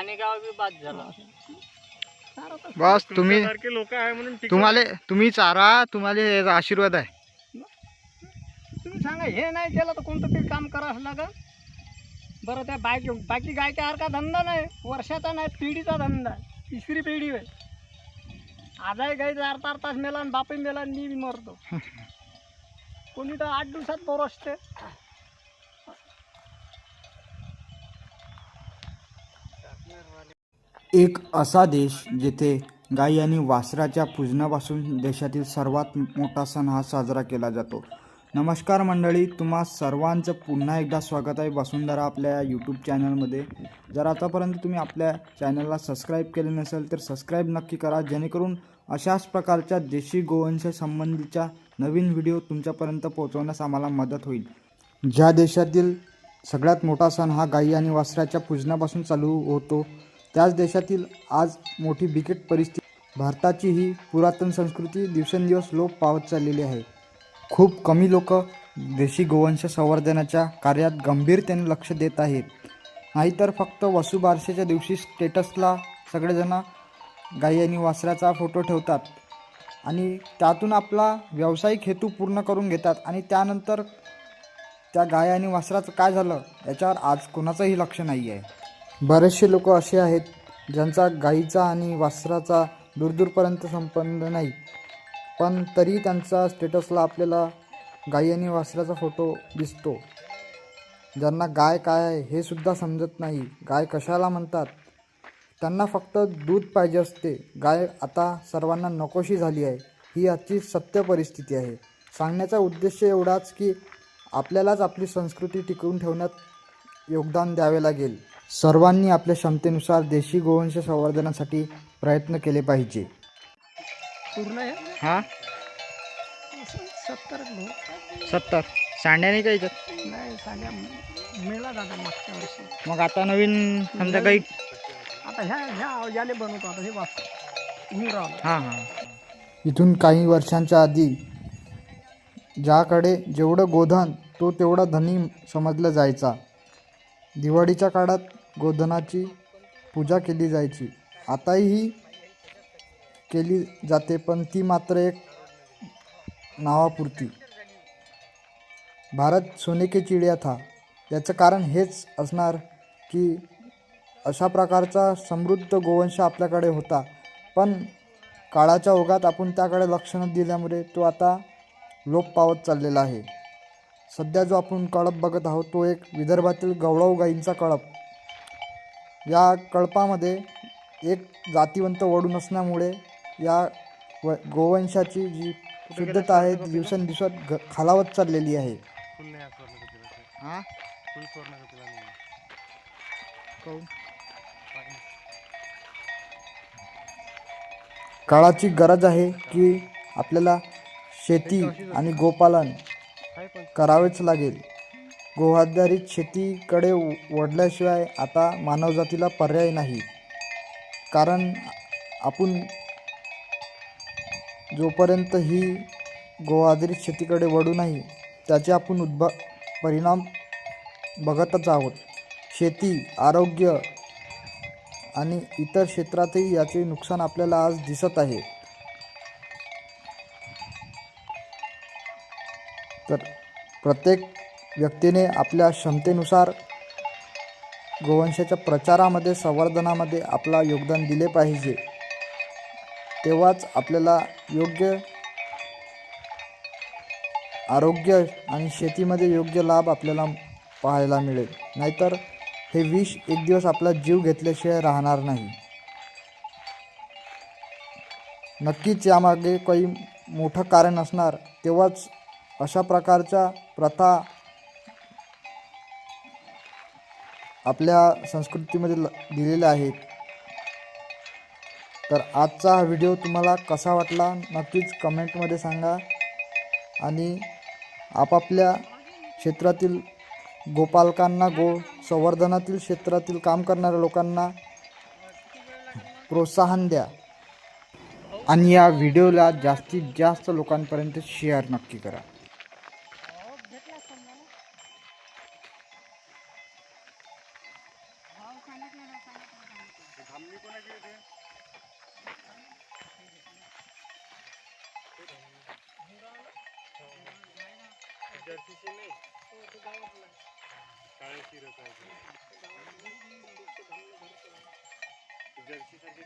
खानेगाव बी बाद झाला. चारा तर बस तुम्ही सारखे लोक आहे म्हणून तुम्हाला तुम्ही चारा तुम्हाला याचा आशीर्वाद आहे. तुम्ही सांगा हे नाही केलं तर कोणतं तरी काम करावं लागेल? बरं त्या बाकी बाकी गायच्यासारखा धंदा नाही. वर्षाचा नाही पिढीचा धंदा आहे. तिसरी पिढी आहे आजही गाई चार चार तास मेला आणि बापही मेला आणि मी बी मरतो. कोणी तर आठ दिवसात बोरसते एक असा देश जेथे गाई आणि वासराच्या पूजनापासून देशातील सर्वात मोठा सण हा साजरा केला जातो. नमस्कार मंडळी तुम्हा सर्वांचं पुन्हा एकदा स्वागत आहे वसुंधरा आपल्या यूट्यूब चॅनलमध्ये जर आतापर्यंत तुम्ही आपल्या चॅनलला सबस्क्राईब केले नसेल तर सबस्क्राईब नक्की करा. जेणेकरून अशाच प्रकारच्या देशी गोवंश संबंधीच्या नवीन व्हिडिओ तुमच्यापर्यंत पोहोचवण्यास आम्हाला मदत होईल. ज्या देशातील सगळ्यात मोठा सण हा गाई आणि वासराच्या पूजनापासून चालू होतो. त्याच देशातील आज मोठी बिकट परिस्थिती. भारताची ही पुरातन संस्कृती दिवसेंदिवस लोप पावत चाललेली आहे. खूप कमी लोक देशी गोवंश संवर्धनाच्या कार्यात गंभीरतेने लक्ष देत आहेत. नाहीतर फक्त वसुबारसेच्या दिवशी स्टेटसला सगळेजण गाई आणि वासराचा फोटो ठेवतात आणि त्यातून आपला व्यावसायिक हेतू पूर्ण करून घेतात आणि त्यानंतर त्या गाय आणि वासराचं काय झालं याच्यावर आज कोणाचंही लक्ष नाही आहे बरेचसे लोक असे आहेत ज्यांचा गाईचा आणि वासराचा दूरदूरपर्यंत संबंध नाही. पण तरी त्यांचा स्टेटसला आपल्याला गाई आणि वासराचा फोटो दिसतो. ज्यांना गाय काय आहे हे सुद्धा समजत नाही. गाय कशाला म्हणतात? त्यांना फक्त दूध पाहिजे असते. गाय आता सर्वांना नकोशी झाली आहे. ही आजची सत्य परिस्थिती आहे. सांगण्याचा उद्देश एवढाच की आपल्यालाच आपली संस्कृती टिकवून ठेवण्यात योगदान द्यावे लागेल. सर्वांनी आपल्या क्षमतेनुसार देशी गोवंश संवर्धनासाठी प्रयत्न केले पाहिजे. पूर्ण आहे? हा? सत्तर. सत्तर. सांड्याने काय याच्यात? नाही साध्या मेला जाता मागच्या वर्षी. मग आता नवीन समजा काही आता ह्या ह्या याने बनवतो आता हे हां हां. इथून काही वर्षांच्या आधी ज्याकडे जेवढं गोधन तो तेवढा धनी समजला जायचा. दिवाळीच्या काळात गोधनाची पूजा केली जायची. आताही केली जाते पण ती मात्र एक नावापुरती. भारत सोने के चिडिया था. याचं कारण हेच असणार की अशा प्रकारचा समृद्ध गोवंश आपल्याकडे होता. पण काळाच्या ओघात आपण त्याकडे लक्ष न दिल्यामुळे तो आता लोप पावत चाललेला आहे. सध्या जो आपण कळप बघत आहोत तो एक विदर्भातील गवळाऊ गाईंचा कळप. या कळपामध्ये एक जातीवंत वडू नसल्यामुळे या व गोवंशाची जी शुद्धता आहे ती दिवसेंदिवसात घ खालावत चाललेली आहे. हां? काळाची गरज आहे की आपल्याला शेती आणि गोपालन करावेच लागेल गोआधारित शेतीकडे वळल्याशिवाय आता मानवजातीला पर्याय नाही. कारण आपण जोपर्यंत ही गोआधारित शेतीकडे वळू नाही त्याचे आपण उद्भ परिणाम बघतच आहोत. शेती आरोग्य आणि इतर क्षेत्रातही याचे नुकसान आपल्याला आज दिसत आहे. तर प्रत्येक व्यक्तीने आपल्या क्षमतेनुसार गोवंशाच्या प्रचारामध्ये संवर्धनामध्ये आपला योगदान दिले पाहिजे. तेव्हाच आपल्याला योग्य आरोग्य आणि शेतीमध्ये योग्य लाभ आपल्याला पाहायला मिळेल. नाहीतर हे विष एक दिवस आपला जीव घेतल्याशिवाय राहणार नाही. नक्कीच यामागे काही मोठं कारण असणार. तेव्हाच अशा प्रकारच्या प्रथा आपल्या संस्कृतीमध्ये ल दिलेल्या आहेत. तर आजचा हा व्हिडिओ तुम्हाला कसा वाटला नक्कीच कमेंटमध्ये सांगा. आणि आपापल्या क्षेत्रातील गोपालकांना गो संवर्धनातील क्षेत्रातील काम करणाऱ्या लोकांना प्रोत्साहन द्या. आणि या व्हिडिओला जास्तीत जास्त लोकांपर्यंत शेअर नक्की करा. कोणाची होते जर्सीची नाही काळ्या शिरत आहे जर्सी साठी